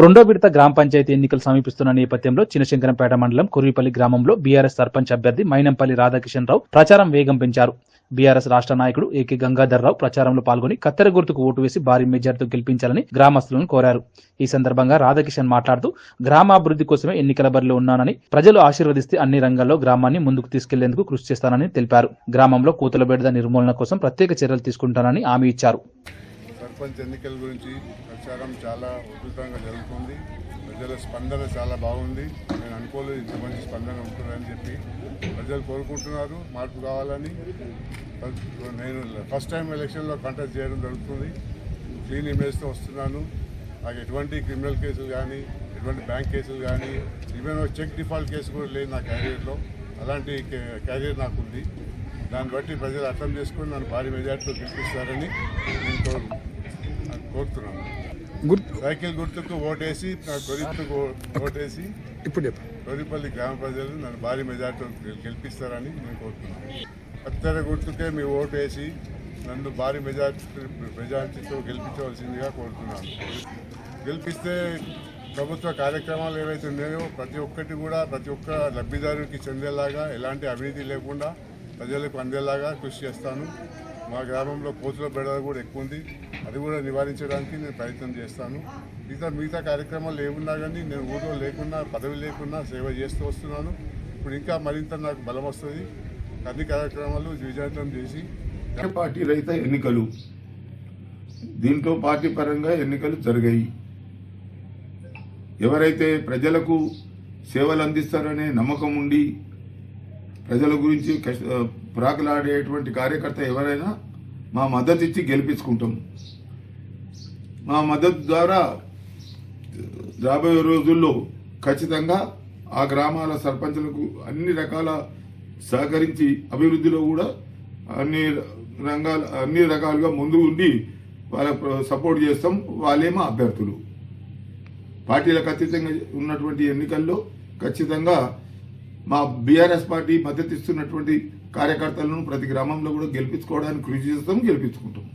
రెండో విడత గ్రామ పంచాయతీ ఎన్నికలు సమీపిస్తున్న నేపథ్యంలో చినశంకరంపేట మండలం కుర్రిపల్లి గ్రామంలో బీఆర్ఎస్ సర్పంచ్ అభ్యర్థి మైనంపల్లి రాధాకిషన్ రావు ప్రచారం వేగం పెంచారు. బీఆర్ఎస్ రాష్ట్ర నాయకుడు ఏకే గంగాధర్ రావు ప్రచారంలో పాల్గొని కత్తెర గుర్తుకు ఓటు వేసి భారీ మెజార్టీతో గెలిపించాలని గ్రామస్తులను కోరారు. ఈ సందర్భంగా రాధాకిషన్ మాట్లాడుతూ గ్రామాభివృద్ధి కోసమే ఎన్నికల బరిలో ఉన్నానని ప్రజలు ఆశీర్వదిస్తే అన్ని రంగాల్లో గ్రామాన్ని ముందుకు తీసుకెళ్ళేందుకు కృషి చేస్తానని తెలిపారు. గ్రామంలో కూతుల బెడద నిర్మూలన కోసం ప్రత్యేక చర్యలు తీసుకుంటానని హామీ ఇచ్చారు. సర్పంచ్ ఎన్నికల గురించి ప్రచారం చాలా ఉధృతంగా జరుగుతుంది. ప్రజల స్పందన చాలా బాగుంది. నేను అనుకోలేదు ఇంత మంచి స్పందన ఉంటుందని చెప్పి ప్రజలు కోరుకుంటున్నారు. మార్పు కావాలని నేను ఫస్ట్ టైం ఎలక్షన్లో కంటెస్ట్ చేయడం జరుగుతుంది. క్లీన్ ఇమేజ్తో వస్తున్నాను. నాకు ఎటువంటి క్రిమినల్ కేసులు కానీ ఎటువంటి బ్యాంక్ కేసులు కానీ ఈవెన్ ఒక చెక్ డిఫాల్ట్ కేసు కూడా లేదు నా క్యారియర్లో. అలాంటి క్యారియర్ నాకు ఉంది. దాన్ని బట్టి ప్రజలు అర్థం చేసుకొని నన్ను భారీ మెజార్టీతో గెలిపిస్తారని నేను కోరుతున్నాను గుర్తు సైకిల్ గుర్తుకు ఓటేసి నా తొలిత్తుకు ఓటేసి ఇప్పుడు తొలిపల్లి గ్రామ ప్రజలు నన్ను భారీ మెజార్టీతో గె- గెలిపిస్తారని నేను కోరుతున్నాను. కత్తెర గుర్తుకే మీ ఓటు వేసి నన్ను భారీ మెజార్టీ మెజార్టీతో గెలిపించవలసిందిగా కోరుతున్నాను. గెలిపిస్తే ప్రభుత్వ కార్యక్రమాలు ఏవైతే ఉన్నాయో ప్రతి ఒక్కటి కూడా ప్రతి ఒక్క లబ్ధిదారునికి చెందేలాగా ఎలాంటి అవినీతి లేకుండా ప్రజలకు అందేలాగా కృషి చేస్తాను. మా గ్రామంలో కోతుల బెడద కూడా ఎక్కువ ఉంది. అది కూడా నివారించడానికి నేను ప్రయత్నం చేస్తాను. మిగతా మిగతా కార్యక్రమాలు ఏమున్నా కానీ నేను ఊళ్ళో లేకున్నా పదవి లేకున్నా సేవ చేస్తూ వస్తున్నాను. ఇప్పుడు ఇంకా మరింత నాకు బలం వస్తుంది. అన్ని కార్యక్రమాలు విజయవంతం చేసి పార్టీ రైత ఎన్నికలు దీంట్లో పార్టీ పరంగా ఎన్నికలు జరిగాయి. ఎవరైతే ప్రజలకు సేవలు అందిస్తారనే నమ్మకం ఉండి ప్రజల గురించి కష్ట ప్రాకులాడేటువంటి కార్యకర్త ఎవరైనా మా మద్దతు ఇచ్చి గెలిపించుకుంటాం. మా మద్దతు ద్వారా రాబోయే రోజుల్లో ఖచ్చితంగా ఆ గ్రామాల సర్పంచులకు అన్ని రకాల సహకరించి అభివృద్ధిలో కూడా అన్ని రంగాలు అన్ని రకాలుగా ముందు ఉండి వాళ్ళకు సపోర్ట్ చేస్తాం. వాళ్ళేమో అభ్యర్థులు. పార్టీలకు అతీతంగా ఉన్నటువంటి ఎన్నికల్లో ఖచ్చితంగా మా బీఆర్ఎస్ పార్టీ మద్దతు ఇస్తున్నటువంటి కార్యకర్తలను ప్రతి గ్రామంలో కూడా గెలిపించుకోవడానికి కృషి చేస్తాం గెలిపించుకుంటాం.